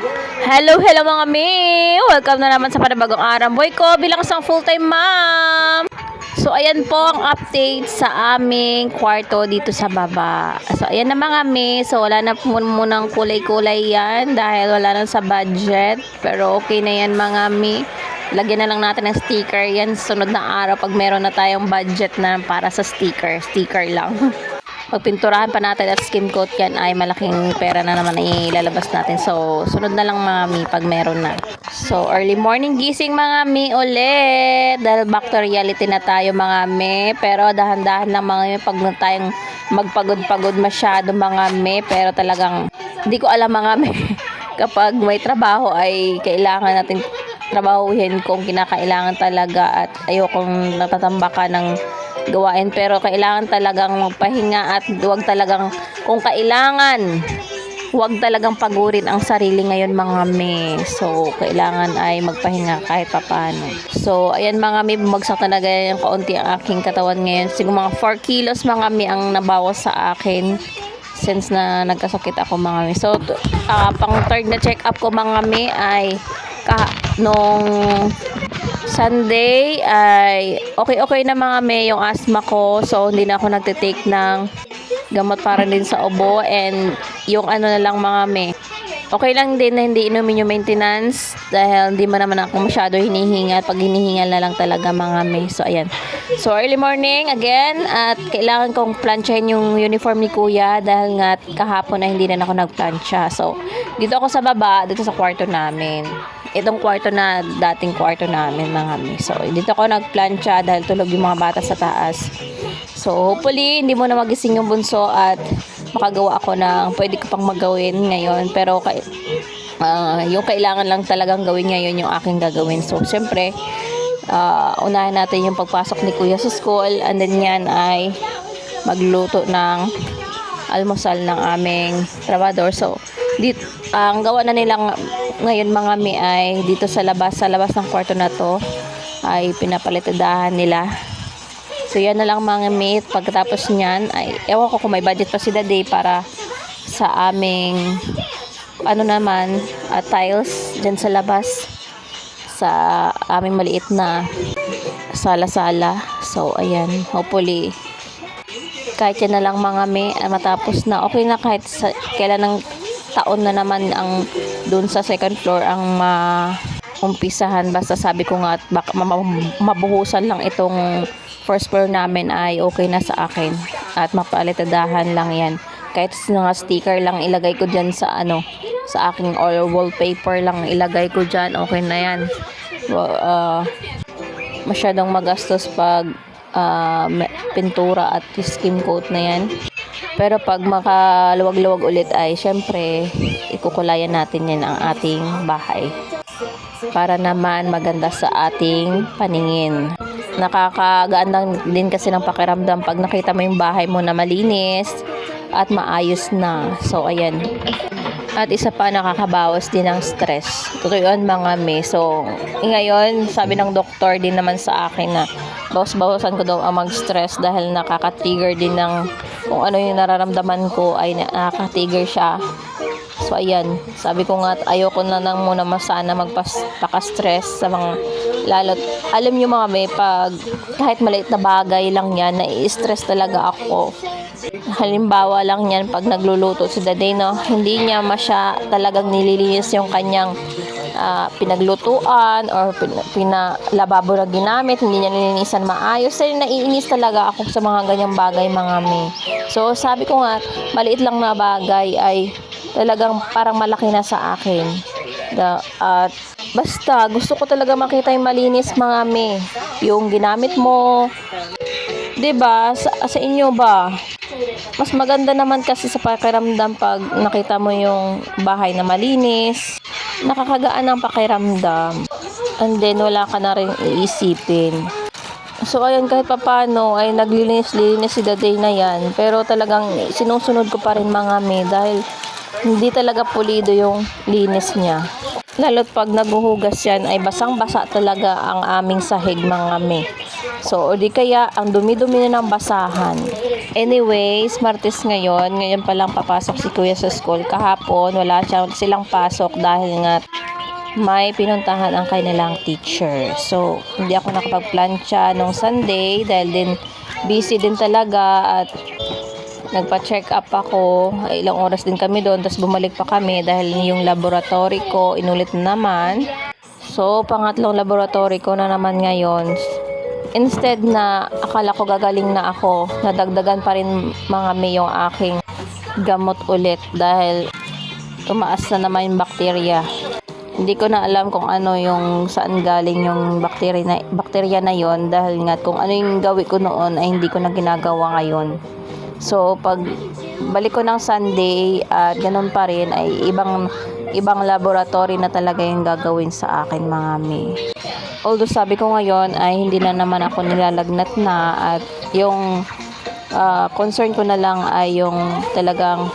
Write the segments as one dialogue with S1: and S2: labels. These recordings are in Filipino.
S1: Hello, hello mga mi! Welcome na naman sa panibagong araw. Boy ko bilang isang full-time mom. So, ayan po ang update sa aming kwarto dito sa baba. So, ayan na mga mi. So, wala na munang kulay-kulay yan dahil wala na sa budget. Pero okay na yan mga mi. Lagyan na lang natin ng sticker yan sunod na araw pag meron na tayong budget na para sa sticker. Sticker lang. Pag pinturahan pa natin at skim coat yan ay malaking pera na naman ilalabas natin. So, sunod na lang mga mi pag meron na. So, early morning gising mga mi ulit. Dahil back to reality na tayo mga mi. Pero dahan-dahan lang mga mi pag na tayong magpagod-pagod masyado mga mi. Pero talagang hindi ko alam mga mi. Kapag may trabaho ay kailangan natin trabahuhin kung kinakailangan talaga at ayokong natatambaka ng gawain pero kailangan talagang magpahinga at huwag talagang kung kailangan huwag talagang pagurin ang sarili ngayon mga me. So, kailangan ay magpahinga kahit papano. So, ayan mga me, bumagsak talaga yung kaunti ang aking katawan ngayon. Siguro mga 4 kilos mga me ang nabawas sa akin since na nagkasakit ako mga me. So, ah, pang third na check up ko mga me ay ka nung Sunday ay okay-okay na mga me yung asthma ko. So, hindi na ako nagtitake ng gamot para din sa ubo. And yung ano na lang mga me. Okay lang din na hindi inumin yung maintenance dahil hindi mo naman ako masyado hinihingal. Pag hinihingal na lang talaga mga me. So, ayan. So, early morning again at kailangan kong planchahin yung uniform ni kuya dahil nga kahapon na hindi na ako nagplancha. So, dito ako sa baba, dito sa kwarto namin itong kwarto na dating kwarto namin mga mi. So, dito ako nagplancha dahil tulog yung mga bata sa taas. So, hopefully, hindi mo na magising yung bunso at makagawa ako ng pwede ko pang magawin ngayon. Pero, kay, ah, yung kailangan lang talagang gawin ngayon yung aking gagawin. So, syempre, ah, unahin natin yung pagpasok ni kuya sa school and then yan ay magluto ng almusal ng aming trabador. So, dit, ang gawa na nilang ngayon mga mi ay dito sa labas, sa labas ng kwarto na to ay pinapalitadahan nila. So, yan na lang mga mi. Pagkatapos niyan, ay, ewan ko kung may budget pa si Day para sa aming ano naman, ah, tiles dyan sa labas sa aming maliit na sala-sala. So, ayan. Hopefully, kahit yan na lang mga may ah, matapos na okay na kahit sa, kailan ng taon na naman ang doon sa second floor ang ma umpisahan basta sabi ko nga at mabuhusan lang itong first floor namin ay okay na sa akin. At mapalitadahan lang yan. Kahit mga sticker lang ilagay ko dyan sa ano sa aking or wallpaper lang ilagay ko dyan okay na yan. Wa- ah, masyadong magastos pag me- pintura at skim coat na yan. Pero pag makaluwag-luwag ulit ay syempre ikukulayan natin yan ang ating bahay. Para naman maganda sa ating paningin. Nakakagaan din kasi ng pakiramdam pag nakita mo yung bahay mo na malinis at maayos na. So ayan. At isa pa nakakabawas din ng stress. Totoo yun mga me. So, ngayon, sabi ng doktor din naman sa akin na bawas-bawasan ko daw ang mag-stress dahil nakaka-trigger din ng kung ano yung nararamdaman ko ay nakaka-trigger siya. So, ayan. Sabi ko nga, ayoko na lang muna masana magpaka-stress sa mga lalo. Alam nyo mga may, pag kahit maliit na bagay lang yan, nai-stress talaga ako. Halimbawa lang yan pag nagluluto si Daday, no? Hindi niya masya talagang nililinis yung kanyang ah, pinaglutuan or pin, pinalababo na ginamit, hindi niya nilinisan maayos. Kasi naiinis talaga ako sa mga ganyang bagay, mga me. So, sabi ko nga, maliit lang na bagay ay talagang parang malaki na sa akin. Da, at basta, gusto ko talaga makita yung malinis, mga me. Yung ginamit mo, 'di ba? Sa, sa inyo ba? Mas maganda naman kasi sa pakiramdam pag nakita mo yung bahay na malinis. Nakakagaan ang pakiramdam. And then, wala ka na rin iisipin. So, ayun, kahit papano ay naglilinis-linis si Daday na yan. Pero talagang sinusunod ko pa rin mga me dahil hindi talaga pulido yung linis niya. Lalo't pag naguhugas yan ay basang-basa talaga ang aming sahig mga me. So, o di kaya ang dumi-dumi na ng basahan. Anyways, Martes ngayon. Ngayon pa lang papasok si Kuya sa school. Kahapon, wala siya, silang pasok dahil nga may pinuntahan ang kanilang teacher. So, hindi ako nakapag-plancha nung Sunday dahil din busy din talaga at nagpa-check up ako. Ilang oras din kami doon. Tapos bumalik pa kami dahil yung laboratory ko inulit na naman. So, pangatlong laboratory ko na naman ngayon. Instead na akala ko gagaling na ako, nadagdagan pa rin mga may yung aking gamot ulit dahil tumaas na naman yung bakterya. Hindi ko na alam kung ano yung saan galing yung bakterya na, bakterya na yon dahil nga kung ano yung gawi ko noon ay hindi ko na ginagawa ngayon. So, pag balik ko ng Sunday at ganun pa rin ay ibang ibang laboratory na talaga yung gagawin sa akin mga may. Although sabi ko ngayon ay hindi na naman ako nilalagnat na at yung ah, concern ko na lang ay yung talagang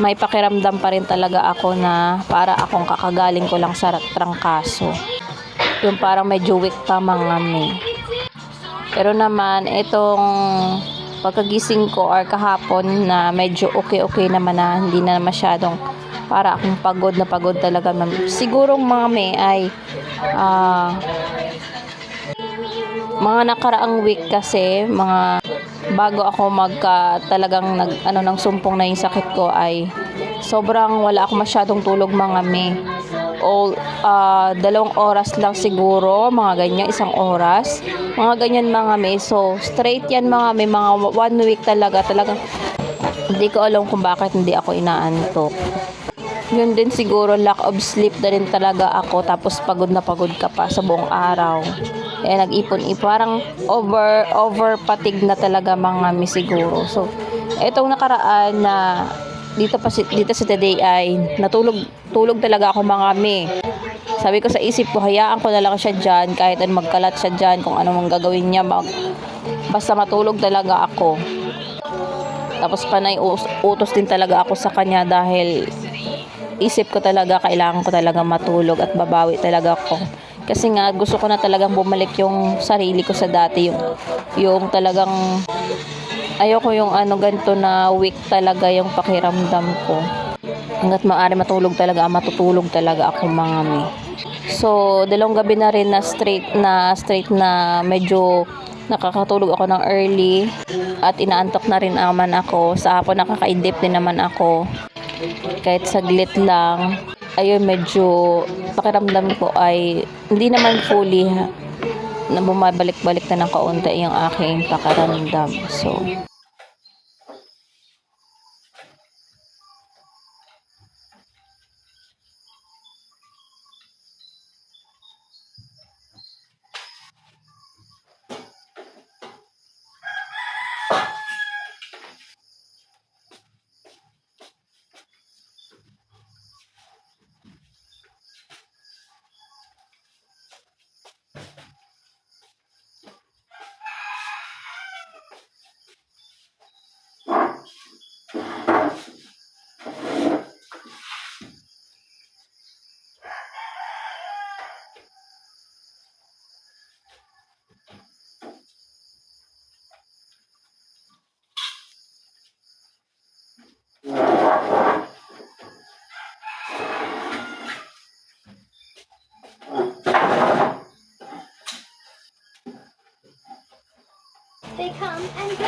S1: may pakiramdam pa rin talaga ako na para akong kakagaling ko lang sa trangkaso. Yung parang medyo weak pa mga may. Pero naman, itong pagkagising ko or kahapon na medyo okay-okay naman na hindi na masyadong para akong pagod na pagod talaga. ma'am. Siguro mga may ay ah, mga nakaraang week kasi mga bago ako magka talagang nag ano ng sumpong na yung sakit ko ay sobrang wala ako masyadong tulog mga me all ah, dalawang oras lang siguro mga ganyan isang oras. Mga ganyan mga me so straight yan mga me mga one week talaga talagang hindi ko alam kung bakit hindi ako inaantok. Yun din siguro lack of sleep na rin talaga ako tapos pagod na pagod ka pa sa buong araw. Eh nag-ipon-ipon parang over over patig na talaga mga mi siguro. So etong nakaraan na dito pa si, dito sa today ay natulog tulog talaga ako mga mi sabi ko sa isip ko hayaan ko na lang siya dyan kahit ano magkalat siya dyan kung ano mang gagawin niya mag, basta matulog talaga ako. Tapos panay utos din talaga ako sa kanya dahil isip ko talaga kailangan ko talaga matulog at babawi talaga ako. Kasi nga gusto ko na talagang bumalik yung sarili ko sa dati yung yung talagang ayoko yung ano ganito na weak talaga yung pakiramdam ko. Hanggat maaari matulog talaga matutulog talaga ako mga mi so dalawang gabi na rin na straight na straight na medyo nakakatulog ako ng early at inaantok na rin naman ako. Sa hapon nakakaidip din naman ako. Kahit saglit lang. Ayun medyo pakiramdam ko ay hindi naman fully na bumabalik-balik na ng kaunti yung aking pakiramdam so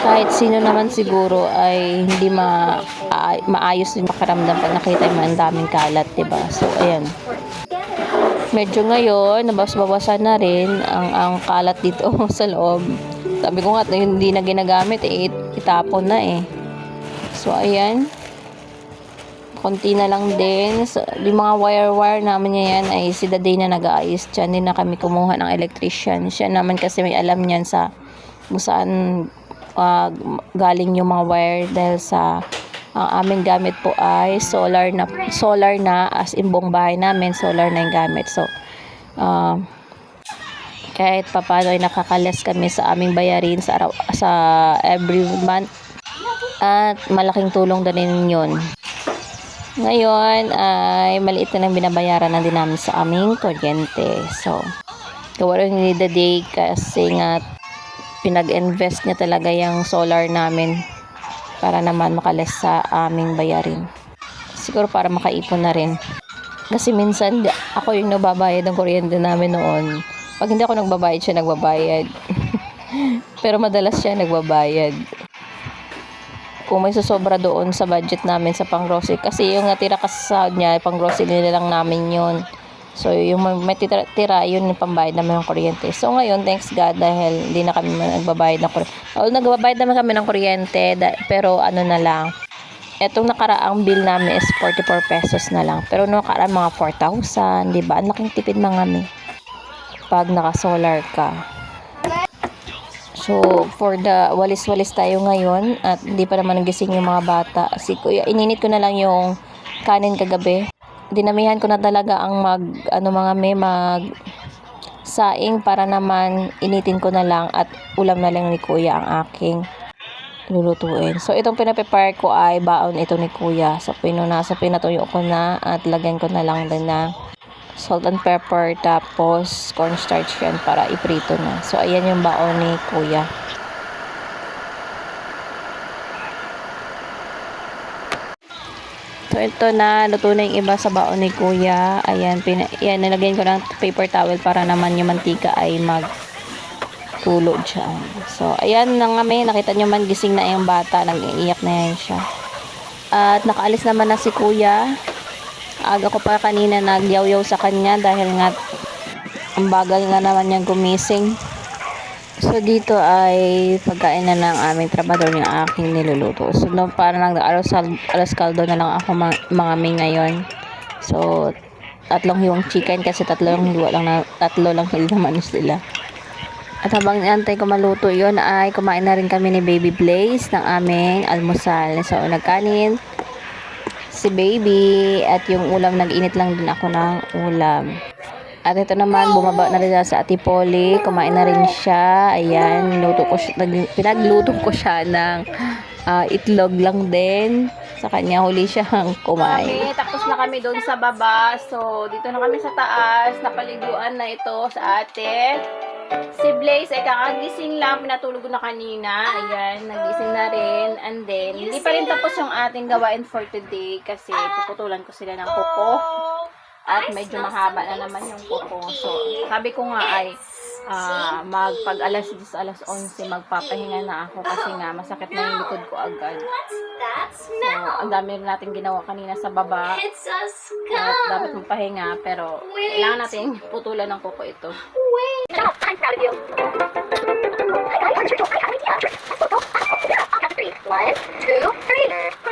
S1: kahit sino naman siguro ay hindi ma maayos yung pakiramdam pag nakita mo ang daming kalat, 'di ba? So ayan. Medyo ngayon, nabas-bawasan na rin ang ang kalat dito sa loob. Sabi ko nga, hindi na ginagamit, eh, it- itapon na eh. So ayan. Konti na lang din. So, yung mga wire-wire naman niya yan ay si Daday na nag-aayos dyan. Hindi na kami kumuha ng electrician. Siya naman kasi may alam niyan sa kung saan ah, galing yung mga wire dahil sa ang aming gamit po ay solar na solar na as in buong bahay namin solar na yung gamit. So ah, kahit papano ay nakakalas kami sa aming bayarin sa araw sa every month. At malaking tulong na rin yun. Ngayon ay maliit na lang binabayaran na din namin sa aming kuryente. So gawa rin the day kasi nga pinag-invest niya talaga yung solar namin para naman makales sa aming bayarin. Siguro para makaipon na rin. Kasi minsan ako yung nababayad ng kuryente namin noon. Pag hindi ako nagbabayad, siya nagbabayad. Pero madalas siya nagbabayad. Kung may susobra doon sa budget namin sa pang -grocery. Kasi yung natira kasi sa niya, pang grocery na lang namin yun. So, yung may tira, tira yun yung pambayad naman ng kuryente. So, ngayon, thanks God, dahil hindi na kami nagbabayad ng kuryente. Well, nagbabayad naman kami ng kuryente, pero ano na lang, etong nakaraang bill namin is 44 pesos na lang. Pero nung nakaraan, mga 4,000, di ba? Ang laking tipid na kami. Pag naka-solar ka. So, for the walis-walis tayo ngayon, at hindi pa naman nagising yung mga bata. Si Kuya, ininit ko na lang yung kanin kagabi dinamihan ko na talaga ang mag ano mga may mag saing para naman initin ko na lang at ulam na lang ni kuya ang aking lulutuin. So, itong pinaprepare ko ay baon ito ni kuya. Sa pino na, pinatuyo ko na at lagyan ko na lang din na salt and pepper tapos cornstarch yan para iprito na. So, ayan yung baon ni kuya. So, ito na. Luto na yung iba sa baon ni Kuya. Ayan, pina ayan nilagyan ko ng paper towel para naman yung mantika ay mag tulo dyan. So, ayan na nga may. Nakita nyo man, gising na yung bata. Nag-iiyak na yan siya. At nakaalis naman na si Kuya. Aga ko pa kanina nagyaw-yaw sa kanya dahil nga ang bagal nga naman niyang gumising. So, dito ay pagkain na ng aming trabador yung aking niluluto. So, no, para lang alas, alas kaldo na lang ako ma mga may ngayon. So, tatlong yung chicken kasi tatlo yung hiwa lang na, tatlo lang yung naman sila. At habang inaantay ko maluto yon ay kumain na rin kami ni Baby Blaze ng aming almusal. So, nagkanin si Baby at yung ulam, nag-init lang din ako ng ulam. At ito naman, bumaba na rin sa Ate Polly. Kumain na rin siya. Ayan, luto ko siya, pinagluto ko siya ng uh, itlog lang din. Sa kanya, huli siyang kumain. Kami, tapos na kami doon sa baba. So, dito na kami sa taas. Napaliguan na ito sa ate. Si Blaze ay kakagising lang, pinatulog na kanina. Ayan, nagising na rin. And then, hindi pa rin tapos yung ating gawain for today kasi puputulan ko sila ng kuko. At medyo mahaba na naman yung kuko. So, sabi ko nga ay, uh, magpag alas 10, alas 11, magpapahinga na ako kasi nga masakit na yung likod ko agad. So, ang dami rin natin ginawa kanina sa baba. At dapat magpahinga, pero kailangan natin putulan ng kuko ito.
S2: Wait. I'm proud of you. One, two, three.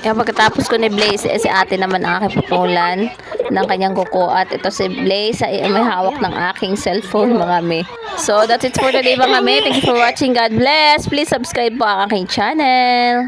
S1: Yung pagkatapos ko ni Blaze, eh, si ate naman ang aking putulan ng kanyang kuko. At ito si Blaze ay may hawak ng aking cellphone mga me. So that's it for today mga me. Thank you for watching. God bless. Please subscribe po ang aking channel.